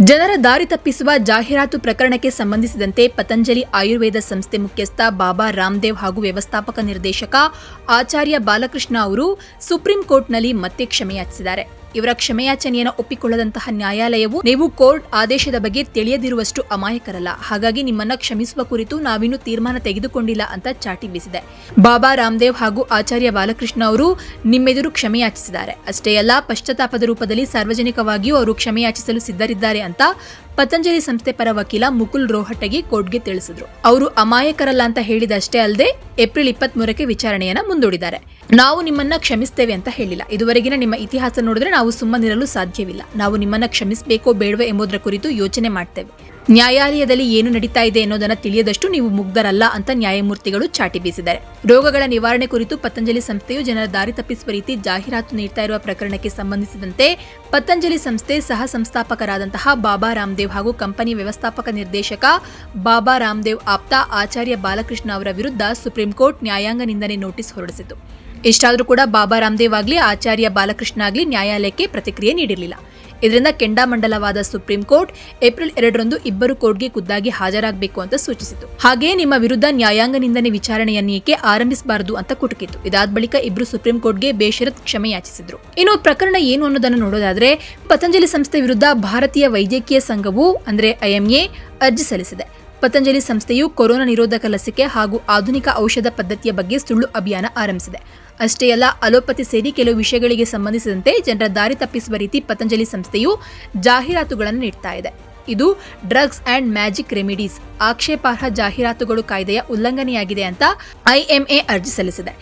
ಜನರ ದಾರಿ ತಪ್ಪಿಸುವ ಜಾಹೀರಾತು ಪ್ರಕರಣಕ್ಕೆ ಸಂಬಂಧಿಸಿದಂತೆ ಪತಂಜಲಿ ಆಯುರ್ವೇದ ಸಂಸ್ಥೆ ಮುಖ್ಯಸ್ಥ ಬಾಬಾ ರಾಮದೇವ್ ಹಾಗೂ ವ್ಯವಸ್ಥಾಪಕ ನಿರ್ದೇಶಕ ಆಚಾರ್ಯ ಬಾಲಕೃಷ್ಣ ಅವರು ಸುಪ್ರೀಂ ಕೋರ್ಟ್ನಲ್ಲಿ ಮತ್ತೆ ಕ್ಷಮೆಯಾಚಿಸಿದ್ದಾರೆ ಇವರ ಕ್ಷಮೆಯಾಚನೆಯನ್ನು ಒಪ್ಪಿಕೊಳ್ಳದಂತಹ ನ್ಯಾಯಾಲಯವು ನೀವು ಕೋರ್ಟ್ ಆದೇಶದ ಬಗ್ಗೆ ತಿಳಿಯದಿರುವಷ್ಟು ಅಮಾಯಕರಲ್ಲ. ಹಾಗಾಗಿ ನಿಮ್ಮನ್ನ ಕ್ಷಮಿಸುವ ಕುರಿತು ನಾವಿನ್ನು ತೀರ್ಮಾನ ತೆಗೆದುಕೊಂಡಿಲ್ಲ ಅಂತ ಚಾಟಿ ಬೀಸಿದೆ. ಬಾಬಾ ರಾಮದೇವ್ ಹಾಗೂ ಆಚಾರ್ಯ ಬಾಲಕೃಷ್ಣ ಅವರು ನಿಮ್ಮೆದುರು ಕ್ಷಮೆಯಾಚಿಸಿದ್ದಾರೆ. ಅಷ್ಟೇ ಅಲ್ಲ, ಪಶ್ಚಾತ್ತಾಪದ ರೂಪದಲ್ಲಿ ಸಾರ್ವಜನಿಕವಾಗಿಯೂ ಅವರು ಕ್ಷಮೆಯಾಚಿಸಲು ಸಿದ್ಧರಿದ್ದಾರೆ ಅಂತ ಪತಂಜಲಿ ಸಂಸ್ಥೆ ಪರ ವಕೀಲ ಮುಕುಲ್ ರೋಹಟಗಿ ಕೋರ್ಟ್ಗೆ ತಿಳಿಸಿದ್ರು. ಅವರು ಅಮಾಯಕರಲ್ಲ ಅಂತ ಹೇಳಿದಷ್ಟೇ ಅಲ್ಲದೆ ಏಪ್ರಿಲ್ ಇಪ್ಪತ್ತ್ ಮೂರಕ್ಕೆ ವಿಚಾರಣೆಯನ್ನ ಮುಂದೂಡಿದ್ದಾರೆ. ನಾವು ನಿಮ್ಮನ್ನ ಕ್ಷಮಿಸ್ತೇವೆ ಅಂತ ಹೇಳಿಲ್ಲ. ಇದುವರೆಗಿನ ನಿಮ್ಮ ಇತಿಹಾಸ ನೋಡಿದ್ರೆ ನಾವು ಸುಮ್ಮನಿರಲು ಸಾಧ್ಯವಿಲ್ಲ. ನಾವು ನಿಮ್ಮನ್ನ ಕ್ಷಮಿಸಬೇಕೋ ಬೇಡವೋ ಎಂಬುದರ ಕುರಿತು ಯೋಚನೆ ಮಾಡ್ತೇವೆ. ನ್ಯಾಯಾಲಯದಲ್ಲಿ ಏನು ನಡೀತಾ ಇದೆ ಅನ್ನೋದನ್ನ ತಿಳಿಯದಷ್ಟು ನೀವು ಮುಗ್ಧರಲ್ಲ ಅಂತ ನ್ಯಾಯಮೂರ್ತಿಗಳು ಚಾಟಿ ಬೀಸಿದ್ದಾರೆ. ರೋಗಗಳ ನಿವಾರಣೆ ಕುರಿತು ಪತಂಜಲಿ ಸಂಸ್ಥೆಯು ಜನರ ದಾರಿ ತಪ್ಪಿಸುವ ರೀತಿ ಜಾಹೀರಾತು ನೀಡ್ತಾ ಇರುವ ಪ್ರಕರಣಕ್ಕೆ ಸಂಬಂಧಿಸಿದಂತೆ ಪತಂಜಲಿ ಸಂಸ್ಥೆ ಸಹ ಸಂಸ್ಥಾಪಕರಾದಂತಹ ಬಾಬಾ ರಾಮದೇವ್ ಹಾಗೂ ಕಂಪನಿ ವ್ಯವಸ್ಥಾಪಕ ನಿರ್ದೇಶಕ ಬಾಬಾ ರಾಮದೇವ್ ಆಪ್ತ ಆಚಾರ್ಯ ಬಾಲಕೃಷ್ಣ ಅವರ ವಿರುದ್ಧ ಸುಪ್ರೀಂ ಕೋರ್ಟ್ ನ್ಯಾಯಾಂಗ ನಿಂದನೆ ನೋಟಿಸ್ ಹೊರಡಿಸಿತು ಇಷ್ಟಾದರೂ ಕೂಡ ಬಾಬಾ ರಾಮದೇವ್ ಆಗಲಿ, ಆಚಾರ್ಯ ಬಾಲಕೃಷ್ಣ ಆಗಲಿ ನ್ಯಾಯಾಲಯಕ್ಕೆ ಪ್ರತಿಕ್ರಿಯೆ ನೀಡಿರಲಿಲ್ಲ. ಇದರಿಂದ ಕೆಂಡಾಮಂಡಲವಾದ ಸುಪ್ರೀಂ ಕೋರ್ಟ್ ಏಪ್ರಿಲ್ ಎರಡರಂದು ಇಬ್ಬರು ಕೋರ್ಟ್ಗೆ ಖುದ್ದಾಗಿ ಹಾಜರಾಗಬೇಕು ಅಂತ ಸೂಚಿಸಿತು. ಹಾಗೆಯೇ ನಿಮ್ಮ ವಿರುದ್ಧ ನ್ಯಾಯಾಂಗ ನಿಂದನೆ ವಿಚಾರಣೆಯನ್ನು ಏಕೆ ಆರಂಭಿಸಬಾರದು ಅಂತ ಕುಟುಕಿತು. ಇದಾದ ಬಳಿಕ ಇಬ್ಬರು ಸುಪ್ರೀಂ ಕೋರ್ಟ್ಗೆ ಬೇಷರತ್ ಕ್ಷಮೆ ಯಾಚಿಸಿದ್ರು. ಇನ್ನು ಪ್ರಕರಣ ಏನು ಅನ್ನೋದನ್ನು ನೋಡೋದಾದ್ರೆ, ಪತಂಜಲಿ ಸಂಸ್ಥೆ ವಿರುದ್ಧ ಭಾರತೀಯ ವೈದ್ಯಕೀಯ ಸಂಘವು ಅಂದ್ರೆ ಐಎಂಎ ಅರ್ಜಿ ಸಲ್ಲಿಸಿದೆ. ಪತಂಜಲಿ ಸಂಸ್ಥೆಯು ಕೊರೋನಾ ನಿರೋಧಕ ಲಸಿಕೆ ಹಾಗೂ ಆಧುನಿಕ ಔಷಧ ಪದ್ಧತಿಯ ಬಗ್ಗೆ ಸುಳ್ಳು ಅಭಿಯಾನ ಆರಂಭಿಸಿದೆ. ಅಷ್ಟೇ ಅಲ್ಲ, ಅಲೋಪತಿ ಸೇರಿ ಕೆಲವು ವಿಷಯಗಳಿಗೆ ಸಂಬಂಧಿಸಿದಂತೆ ಜನರ ದಾರಿ ತಪ್ಪಿಸುವ ರೀತಿ ಪತಂಜಲಿ ಸಂಸ್ಥೆಯು ಜಾಹೀರಾತುಗಳನ್ನು ನೀಡ್ತಾ ಇದೆ. ಇದು ಡ್ರಗ್ಸ್ ಅಂಡ್ ಮ್ಯಾಜಿಕ್ ರೆಮಿಡೀಸ್, ಆಕ್ಷೇಪಾರ್ಹ ಜಾಹೀರಾತುಗಳು ಕಾಯ್ದೆಯ ಉಲ್ಲಂಘನೆಯಾಗಿದೆ ಅಂತ ಐಎಂಎ ಅರ್ಜಿ ಸಲ್ಲಿಸಿದೆ.